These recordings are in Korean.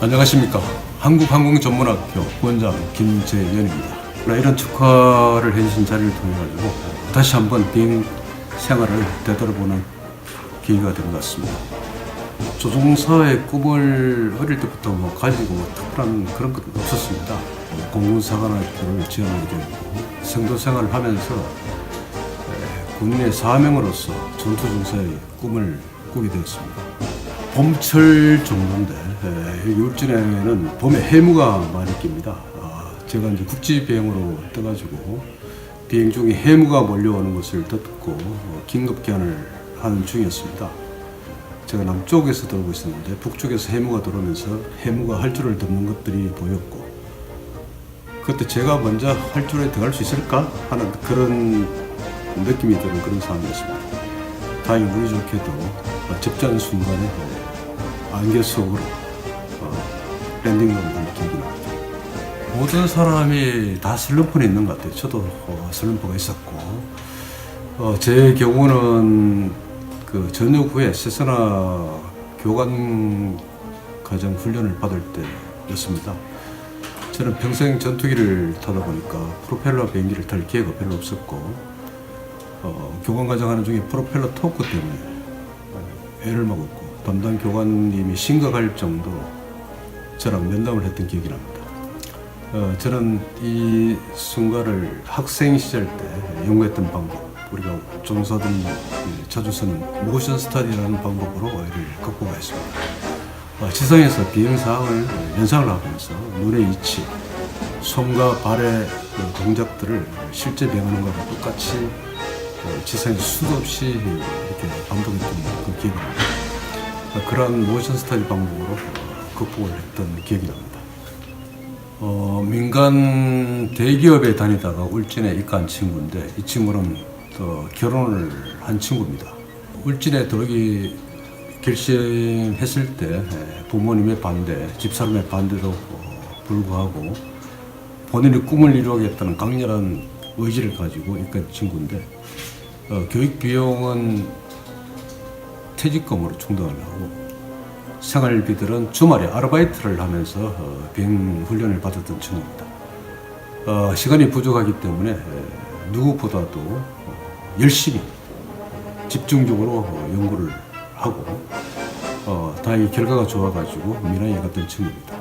안녕하십니까. 한국항공전문학교 원장 김재현입니다. 이런 축하를 해주신 자리를 통해 가지고 다시 한번 비행 생활을 되돌아보는 계기가 된 것 같습니다. 조종사의 꿈을 어릴 때부터 뭐 가지고 특별한 그런 건 없었습니다. 공군사관학교를 지원하게 되었고 생도 생활을 하면서 에, 군인의 사명으로서 전투 중사의 꿈을 꾸게 되었습니다. 봄철 정도인데 에, 여기 울진에는 봄에 해무가 많이 낍니다. 아, 제가 이제 국지 비행으로 떠가지고 비행 중에 해무가 몰려오는 것을 듣고 어, 긴급 귀환을 하는 중이었습니다. 제가 남쪽에서 들어오고 있었는데 북쪽에서 해무가 들어오면서 해무가 활주를 덮는 것들이 보였고 그때 제가 먼저 활주로에 들어갈 수 있을까 하는 그런 느낌이 드는 그런 상황이었습니다. 다행히 운이 좋게도 어, 접전 순간에 어, 안개 속으로 어, 랜딩을 한 기억이 납니다. 모든 사람이 다 슬럼프는 있는 것 같아요. 저도 어, 슬럼프가 있었고 어, 제 경우는 그 전역 후에 세서나 교관 과정 훈련을 받을 때였습니다. 저는 평생 전투기를 타다 보니까 프로펠러 비행기를 탈 기회가 별로 없었고 어, 교관 과정 하는 중에 프로펠러 토크 때문에 어, 애를 먹었고 담당 교관님이 심각할 정도로 저랑 면담을 했던 기억이 납니다. 어, 저는 이 순간을 학생 시절 때 연구했던 방법, 우리가 종사들이 자주 쓰는 모션 스타디라는 방법으로 이를 극복했습니다. 어, 지상에서 비행 사항을 연상을 하면서 눈의 이치, 손과 발의 그 동작들을 실제 비행하는 것과 똑같이 어, 지상에서 수도 없이 이렇게 반복했던 그 기억이 납니다. 어, 그러한 모션 스타디 방법으로 어, 극복을 했던 기억이 납니다. 어, 민간 대기업에 다니다가 울진에 입가한 친구인데 이 친구는 또 결혼을 한 친구입니다. 울진에 들어오기 결심했을 때 에, 부모님의 반대, 집사람의 반대도 어, 불구하고 본인의 꿈을 이루겠다는 강렬한 의지를 가지고 입가한 친구인데 어, 교육 비용은 퇴직금으로 충당을 하고 생활비들은 주말에 아르바이트를 하면서 어, 비행 훈련을 받았던 친구입니다. 어, 시간이 부족하기 때문에 에, 누구보다도 어, 열심히 집중적으로 어, 연구를 하고 어, 다행히 결과가 좋아가지고 미나이에 갔던 친구입니다.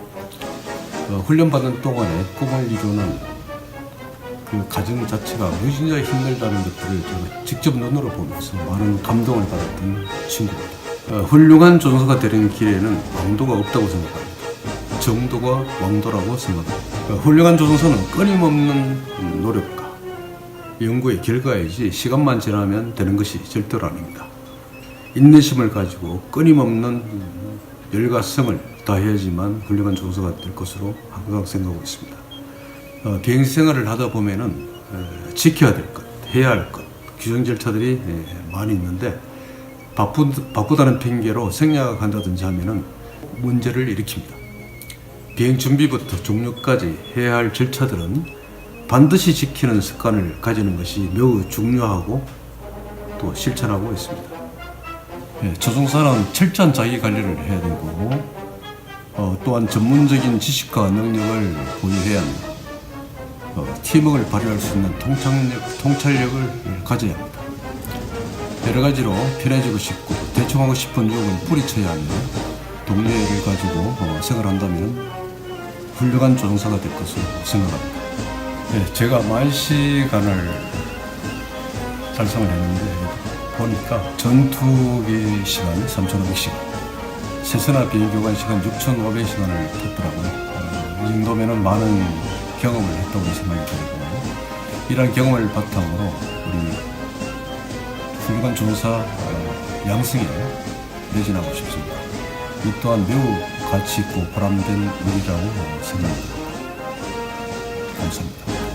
어, 훈련받는 동안에 꿈을 이루는 그 과정 자체가 무진자 힘들다는 것들을 제가 직접 눈으로 보면서 많은 감동을 받았던 친구입니다. 어, 훌륭한 조종사가 되는 길에는 왕도가 없다고 생각합니다. 정도가 왕도라고 생각합니다. 어, 훌륭한 조종사는 끊임없는 노력과 연구의 결과이지 시간만 지나면 되는 것이 절대로 아닙니다. 인내심을 가지고 끊임없는 열과성을 다해야지만 훌륭한 조종사가 될 것으로 항상 생각하고 있습니다. 어, 비행 생활을 하다 보면은 에, 지켜야 될 것, 해야 할 것, 규정 절차들이 에, 많이 있는데 바쁘, 바쁘다는 핑계로 생략한다든지 하면은 문제를 일으킵니다. 비행 준비부터 종료까지 해야 할 절차들은 반드시 지키는 습관을 가지는 것이 매우 중요하고 또 실천하고 있습니다. 예, 조종사는 철저한 자기 관리를 해야 되고 어, 또한 전문적인 지식과 능력을 보유해야 합니다. 어, 팀워크를 발휘할 수 있는 통찰력, 통찰력을 가져야 합니다. 여러 가지로 편해지고 싶고 대충하고 싶은 유혹을 뿌리쳐야 하며 동료애를 가지고 어, 생활한다면 훌륭한 조종사가 될 것으로 생각합니다. 네, 제가 만 시간을 달성을 했는데 보니까 전투기 시간 3,500시간, 세선화 비행교관 시간 6,500시간을 탔더라고요. 어, 이 정도면은 많은 경험을 했다고 생각이 들고 이러한 경험을 바탕으로 우리 훌륭한 조사 어, 양승에 매진하고 싶습니다. 이 또한 매우 가치 있고 보람된 일이라고 생각합니다. 감사합니다.